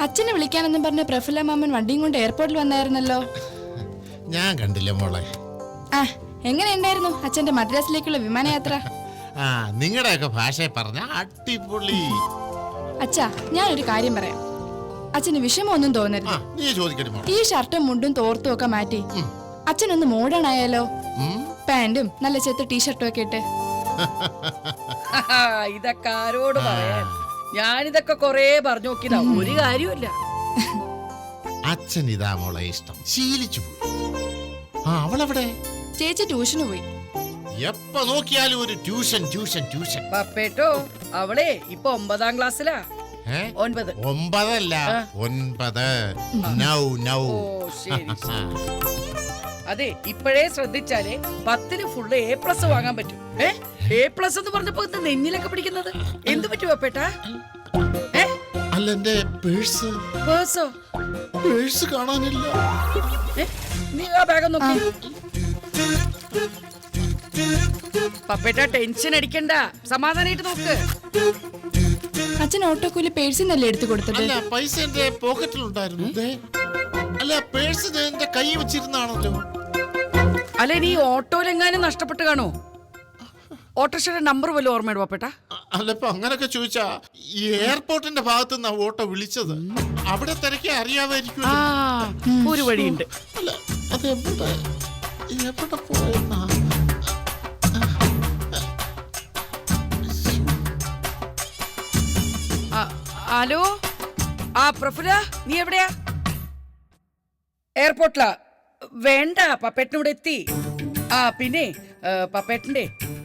അച്ഛനെ വിളിക്കാനെന്നും പറഞ്ഞ പ്രഫുല്ല മാമൻ വണ്ടിയും കൊണ്ട് എയർപോർട്ടിൽ വന്നായിരുന്നല്ലോ. ഞാൻ കണ്ടില്ല മോളെ. ആ എങ്ങനെ ഉണ്ടായിരുന്നു അച്ഛന്റെ മദ്രാസിലേക്കുള്ള വിമാനയാത്ര? ആ നിങ്ങളുടെയൊക്കെ ഭാഷയെ പറഞ്ഞ അടിപൊളി. അച്ഛാ ഞാൻ ഒരു കാര്യം പറയാം. അച്ഛന് വിഷമമൊന്നും ആ തോന്നരുത് നീ ചോദിക്കട്ടെ മോളെ. ഈ ഷർട്ടും മുണ്ടും തോർത്തും ഒക്കെ മാറ്റി. അച്ഛനൊന്ന് മോഡേൺ ആയാലോ ഉം. പാന്റും നല്ല ചെത്ത ടീഷർട്ടും ഒക്കെ ഇട്ട്. ഇതൊക്കെ ആരോട് പറയാൻ? ഞാനിതൊക്കെ കൊറേ പറഞ്ഞു നോക്കിയതാ. ഒരു കാര്യമില്ല അച്ഛൻ ഇതാ മോളെ ഇഷ്ടം. ശീലിച്ചു പോയി. ആ അവളെവിടെ? ചേച്ചി ട്യൂഷന് പോയി. എപ്പ നോക്കിയാലും ഒരു ട്യൂഷൻ ട്യൂഷൻ ട്യൂഷൻ. പപ്പേട്ടോ അവളെ ഇപ്പൊ ഒമ്പതാം ക്ലാസ്സിലാ. ഏ? ഒൻപത്. ഒമ്പതല്ല ഒൻപത്. Now now. ഓ ശരി ശരി. അതെ ഇപ്പോഴേ ശ്രദ്ധിച്ചാലേ പത്തിന് ഫുള്ള് എ പ്ലസ് വാങ്ങാൻ പറ്റും. ഏ? എ പ്ലസ് എന്ന് പറഞ്ഞപ്പോ ഇന്ന് നെഞ്ഞിലൊക്കെ പിടിക്കുന്നത്? എന്ത് പറ്റുമോ അല്ല എന്റെ പേഴ്സ്. പേഴ്സോ? പേഴ്സ് കാണാനില്ല. നീ ആ ബാഗ് നോക്കി. പപ്പേട്ട ടെൻഷൻ അടിക്കണ്ട. സമാധാനായിട്ട് നോക്ക്. അച്ഛൻ ഓട്ടോക്കൂലി പേഴ്സിനല്ലേ എടുത്തു കൊടുത്തത്? അല്ല പൈസ എന്റെ പോക്കറ്റിലുണ്ടായിരുന്നു ദേ. അല്ല പേഴ്സ് എന്റെ കൈ വെച്ചിരുന്നാണല്ലോ. അല്ല നീ ഓട്ടോയിലെങ്ങാനും നഷ്ടപ്പെട്ട് കാണോ ഓട്ടോറിക്ഷയുടെ നമ്പർ വല്ലതും ഓർമ്മയുടെ പപ്പേട്ട അല്ല ഇപ്പൊ അങ്ങനൊക്കെ ചോദിച്ചാ ഈ എയർപോർട്ടിന്റെ ഭാഗത്ത് നിന്നാ ഓട്ടോ വിളിച്ചത്. അവിടെ തിരക്കി അറിയാമായിരിക്കും ഒരു വഴിയുണ്ട്. അല്ല അത് എവിടെ? എവിടെ പോയെന്നാ? ഹലോ? ആ പ്രഫുല നീ എവിടെയാ? എയർപോർട്ടിലാ. വേണ്ട പപ്പേട്ടൻ ഇവിടെ എത്തി. ആ പിന്നെ പപ്പേട്ടന്റെ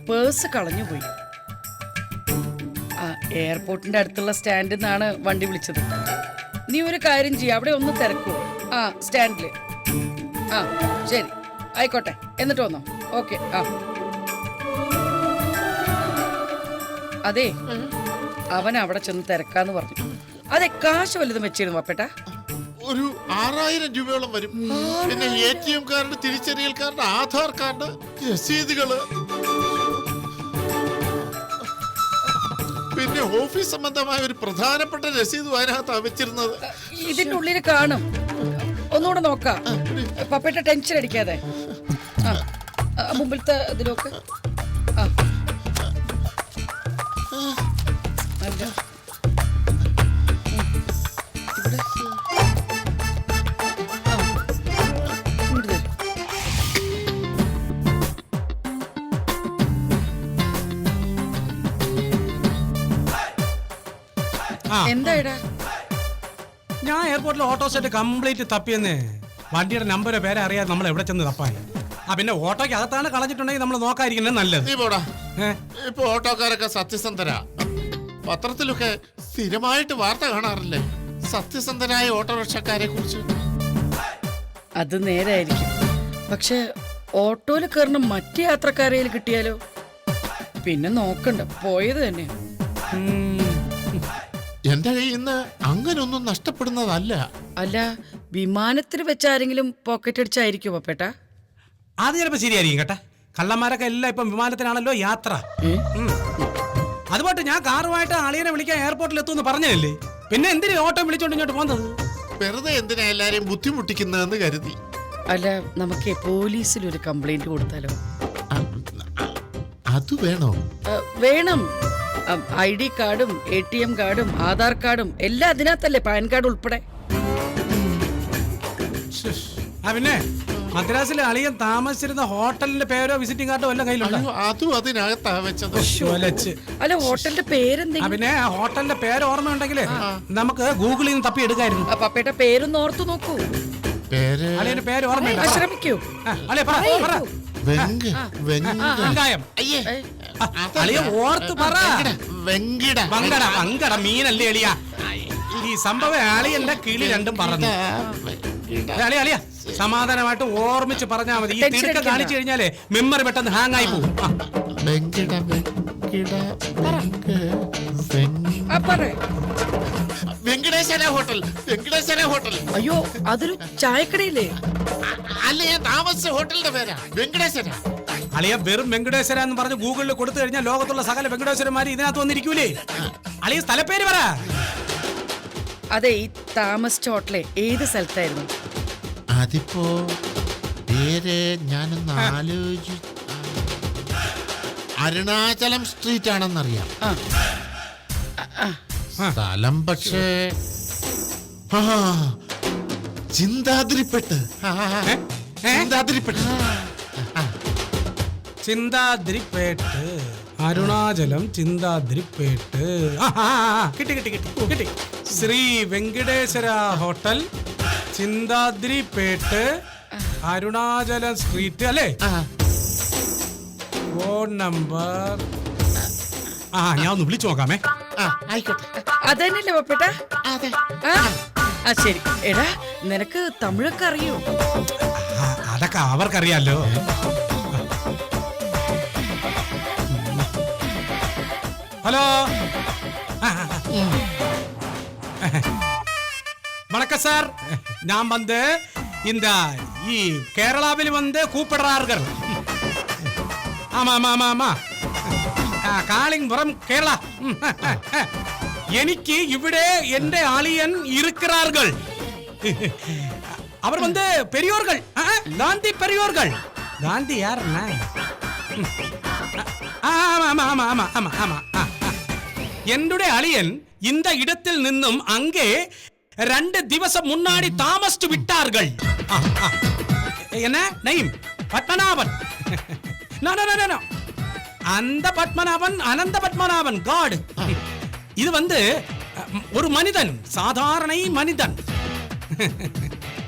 പേഴ്സ് കളഞ്ഞു പോയി. ആ എയർപോർട്ടിന്റെ അടുത്തുള്ള സ്റ്റാൻഡിൽ നിന്നാണ് വണ്ടി വിളിച്ചത്. നീ ഒരു കാര്യം ചെയ്യ അവിടെ ഒന്ന് തിരക്കൂ. ആ സ്റ്റാൻഡിൽ. ആ ശരി. ആയിക്കോട്ടെ എന്നിട്ട് വന്നോ. ഓക്കെ ആ. അതെ അവൻ അവിടെ ചെന്ന് തിരക്കാന്ന് പറഞ്ഞു. അതെ കാശ് വല്ലതും വെച്ചിരുന്നു പപ്പേട്ട? ഒരു ആറായിരം രൂപയോളം വരും. പിന്നെ എ ടി എം കാർഡ് തിരിച്ചറിയൽ കാർഡ് ആധാർ കാർഡ് രസീതുകൾ. പിന്നെ ഓഫീസ് സംബന്ധമായ ഒരു പ്രധാനപ്പെട്ട രസീത് അതിനകത്താണ് വെച്ചിരുന്നത്. ഇതിന്റെ ഉള്ളിൽ കാണും. ഒന്നുകൂടെ നോക്കാം. പപ്പേട്ട ടെൻഷൻ അടിക്കാതെ. മുമ്പിലത്തെ ഇതിലൊക്കെ. ആ. ആ. എന്തായിടാ? ഞാൻ എയർപോർട്ടിൽ ഓട്ടോ സെറ്റ് കംപ്ലീറ്റ് തപ്പിയെന്ന്. വണ്ടിയുടെ നമ്പരോ പേരെ അറിയാതെ നമ്മൾ എവിടെ ചെന്ന് തപ്പാൻ? ആ പിന്നെ ഓട്ടോയ്ക്ക് അകത്താണ് കളഞ്ഞിട്ടുണ്ടെങ്കിൽ നമ്മൾ നോക്കാതിരിക്കുന്നത് നല്ലത്. നീ പോടാ? ഇപ്പൊ ഓട്ടോക്കാരൊക്കെ സത്യസന്ധരാ. പത്രത്തിലൊക്കെ സ്ഥിരമായിട്ട് വാർത്ത കാണാറില്ലേ? സത്യസന്ധനായ ഓട്ടോറിക്ഷക്കാരെ കുറിച്ച്. അത് നേരായിരിക്കും. പക്ഷെ ഓട്ടോയിൽ കയറുന്ന മറ്റു യാത്രക്കാരെ കിട്ടിയാലോ? പിന്നെ നോക്കണ്ട പോയത് തന്നെ ഉം. എന്റെ കയ്യിൽ നിന്ന് അങ്ങനൊന്നും നഷ്ടപ്പെടുന്നതല്ല. അല്ല വിമാനത്തിൽ വെച്ചാരെങ്കിലും പോക്കറ്റ് അടിച്ചായിരിക്കും പപ്പേട്ട അത് ചിലപ്പോ ശരിയായിരിക്കും കേട്ടാ. കള്ളന്മാരൊക്കെ എല്ലാം ഇപ്പം വിമാനത്തിനാണല്ലോ യാത്ര. അതുപോലെ ഞാൻ കാറുമായിട്ട് അളിയനെ വിളിക്കാൻ എയർപോർട്ടിൽ എത്തുമെന്ന് പറഞ്ഞതല്ലേ? പിന്നെ എന്തിനു ഓട്ടോ വിളിച്ചോണ്ട് ഇങ്ങോട്ട് പോകുന്നത്? വെറുതെ എന്തിനാ എല്ലാരെയും ബുദ്ധിമുട്ടിക്കുന്നതെന്ന് കരുതി. അല്ല നമുക്ക് പോലീസിൽ ഒരു കംപ്ലൈന്റ് കൊടുത്താലോ? അത് വേണോ? വേണം. ഐ ഡി കാർഡും എ ടി എം കാർഡും ആധാർ കാർഡും എല്ലാം അതിനകത്തല്ലേ പാൻ കാർഡ് ഉൾപ്പെടെ? ആ പിന്നെ മദ്രാസിലെ അളിയൻ താമസിച്ചിരുന്ന ഹോട്ടലിന്റെ പേരോ വിസിറ്റിംഗ് കാർഡോ എല്ലാം കയ്യിലുണ്ടോ? അതും അതിനകത്താ വെച്ചത്. അല്ല ഹോട്ടലിന്റെ പേരെന്തെങ്കിലും പിന്നെ ആ ഹോട്ടലിന്റെ പേര് ഓർമ്മയുണ്ടെങ്കിലേ നമുക്ക് ഗൂഗിളിൽ നിന്ന് തപ്പി എടുക്കായിരുന്നു. പപ്പയുടെ പേരൊന്ന് ഓർത്തു നോക്കൂ. പേര് അളിയന്റെ പേര് ആ, ഓർമ്മയില്ല ശ്രമിക്കൂ അല്ലേ അളിയ പറ. വെങ്കായം. അളിയ ഓർത്ത് പറ. വെങ്കിട, വെങ്കിട. വങ്കട മീനല്ലേ അളിയ ഈ സംഭവം അളിയന്റെ കിളി രണ്ടും പറഞ്ഞു. അളിയ അളിയ സമാധാനമായിട്ട് ഓർമ്മിച്ച് പറഞ്ഞാ മതി. ഈ തിടുക്കം കാണിച്ചു കഴിഞ്ഞാലേ മെമ്മറി പെട്ടെന്ന് ഹാങ് ആയി പോകും വെങ്കടേശ്വര ഹോട്ടൽ വെങ്കടേശ്വര ഹോട്ടൽ. അയ്യോ അതൊരു ചായക്കടയില്ലേ? അല്ല ഞാൻ താമസിച്ച ഹോട്ടലിന്റെ പേരാ. വെങ്കടേശ്വര. അളിയ വെറും വെങ്കടേശ്വര എന്ന് പറഞ്ഞ് ഗൂഗിളിൽ കൊടുത്തു കഴിഞ്ഞാൽ ലോകത്തുള്ള സകല വെങ്കടേശ്വരന്മാര് ഇതിനകത്ത് വന്നിരിക്കൂലേ? അളിയ സ്ഥലപ്പേര് പറ. അതെ ഈ താമസിച്ച ഹോട്ടലെ ഏത് സ്ഥലത്തായിരുന്നു? അതിപ്പോ പേര് ഞാനൊന്ന് ആലോചി അരുണാചലം സ്ട്രീറ്റ് ആണെന്നറിയാം. ആ. സ്ഥലം പക്ഷേ ആ, ചിന്താതിരിപ്പെട്ട്? ചിന്താതിരിപ്പെട്ട്. അരുണാചലം ആ, കിട്ടി കിട്ടി കിട്ടി കിട്ടി. ശ്രീ വെങ്കടേശ്വര ഹോട്ടൽ ചിന്താതിരിപ്പേട്ട്. അരുണാചലം സ്ട്രീറ്റ് അല്ലേ. ഫോൺ നമ്പർ ആ ഞാൻ ഒന്ന് വിളിച്ചു നോക്കാമേ. അതന്നെയല്ലേ പപ്പേട്ട? അതെ. ആ ശരി. എടാ നിനക്ക് തമിഴൊക്കെ അറിയോ? അതൊക്കെ അവർക്കറിയാലോ ഹലോ ആ, ആ, ആ. வணக்கம் சார் நான் வந்து இந்த ഈ കേരളാവിൽ வந்து கூப்பிடுறார்கள் ஆமா ஆமா ஆமா ஆமா காலிங் புறம் കേരള എനിക്ക് ഇവിടെ എന്റെ അളിയൻ இருக்கிறார்கள் அவர் வந்து பெரியோர்கள். காந்தி பெரியோர்கள். காந்தி யாருன்னா ஆமா ஆமா ஆமா ஆமா ஆமா ஆமா என்னுடைய அழியன் இந்த இடத்தில் நின்னும் அங்கே ரெண்டு திவசம் முன்னாடி தாமசித்து விட்டார்கள். என்ன? நைம் பத்மநாபன். அந்த பத்மநாபன் அனந்த பத்மநாபன் காடு இது வந்து ஒரு மனிதன் சாதாரண மனிதன்.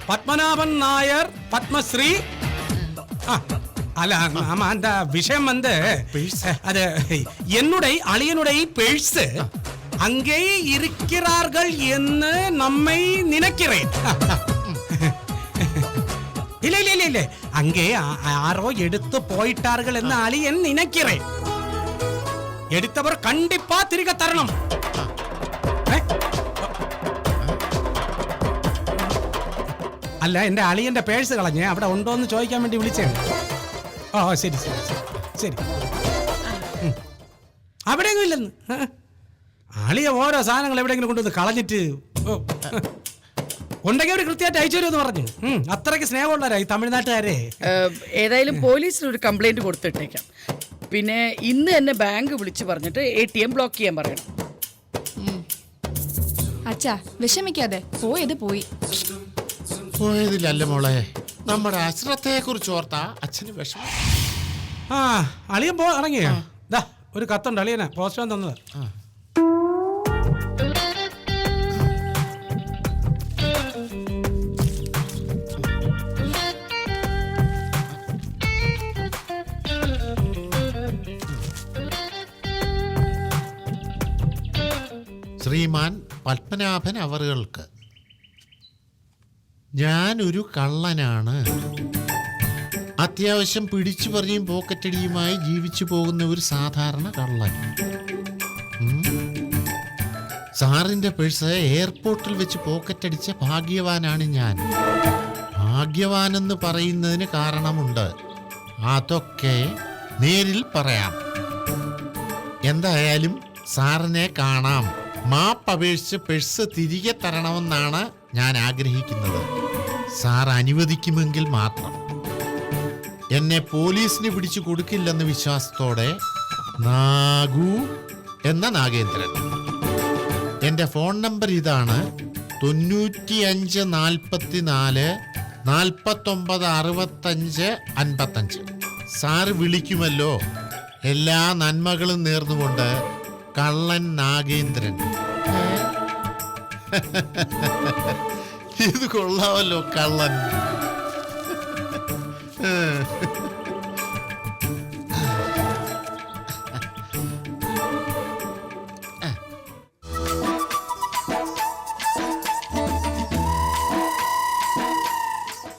பத்மநாபன் நாயர் பத்மஸ்ரீ. அல்ல ஆமா அந்த விஷயம் வந்து அது என்னுடைய அழியனுடைய பெழ்சு அங்கே இருக்கிறார்கள் என்று நம்மை நினைக்கிறேன். இல்ல இல்ல இல்ல இல்ல. அங்கே யாரோ எடுத்து போயிட்டார்கள் என்று அழியன் நினைக்கிறேன். எடுத்தவர் கண்டிப்பா திருக தரணும் അല്ല എന്റെ അളിയന്റെ പേഴ്സ് കളഞ്ഞേ അവിടെ ഉണ്ടോ എന്ന് ചോദിക്കാൻ വേണ്ടി വിളിച്ചേ ഓ ശരി ശരി ശരി ശരി. അവിടെയൊന്നും ഇല്ലെന്ന്. അളിയെ ഓരോ സാധനങ്ങൾ എവിടെയെങ്കിലും കൊണ്ടുവന്ന് കളഞ്ഞിട്ട് ഓ. ഉണ്ടെങ്കിൽ അവർ കൃത്യമായിട്ട് അയച്ചു തരുമെന്ന് പറഞ്ഞു. അത്രയ്ക്ക് സ്നേഹമുള്ളവരാ ഈ തമിഴ്നാട്ടുകാരെ. ഏതായാലും പോലീസിന് ഒരു കംപ്ലൈന്റ് കൊടുത്തിട്ടേക്കാം. പിന്നെ ഇന്ന് തന്നെ ബാങ്ക് വിളിച്ചു പറഞ്ഞിട്ട് എ ടി എം ബ്ലോക്ക് ചെയ്യാൻ പറയണം. അച്ഛാ വിഷമിക്കാതെ പോയത് പോയി. പോയതിലല്ല മോളെ? നമ്മുടെ അശ്രദ്ധയെ കുറിച്ച് ഓർത്ത അച്ഛന് വിഷമം. ആ അളിയൻ പോ ഇറങ്ങിയോ? ദാ ഒരു കത്തുണ്ട് അളിയനെ പോസ്റ്റ്മാൻ തന്നത്. ശ്രീമാൻ പത്മനാഭൻ അവറുകൾക്ക് ഞാനൊരു കള്ളനാണ്. അത്യാവശ്യം പിടിച്ചു പറിയും പോക്കറ്റടിയുമായി ജീവിച്ചു പോകുന്ന ഒരു സാധാരണ കള്ളൻ. സാറിന്റെ പേഴ്സ് എയർപോർട്ടിൽ വെച്ച് പോക്കറ്റടിച്ച ഭാഗ്യവാനാണ് ഞാൻ. ഭാഗ്യവാനെന്ന് പറയുന്നതിന് കാരണമുണ്ട്. അതൊക്കെ നേരിൽ പറയാം. എന്തായാലും സാറിനെ കാണാം. മാപ്പ് അപേക്ഷിച്ച് പേഴ്സ് തിരികെ തരണമെന്നാണ് ഞാൻ ആഗ്രഹിക്കുന്നത് സാർ അനുവദിക്കുമെങ്കിൽ മാത്രം. എന്നെ പോലീസിന് പിടിച്ചു കൊടുക്കില്ലെന്ന വിശ്വാസത്തോടെ നാഗു എന്ന നാഗേന്ദ്രൻ. എന്റെ ഫോൺ നമ്പർ ഇതാണ് തൊണ്ണൂറ്റി അഞ്ച് നാൽപ്പത്തി നാല് നാൽപ്പത്തൊമ്പത് അറുപത്തഞ്ച് അൻപത്തഞ്ച്. സാറ് വിളിക്കുമല്ലോ. എല്ലാ നന്മകളും നേർന്നുകൊണ്ട് കള്ളൻ നാഗേന്ദ്രൻ. ഇത് കൊള്ളാമല്ലോ കള്ളൻ.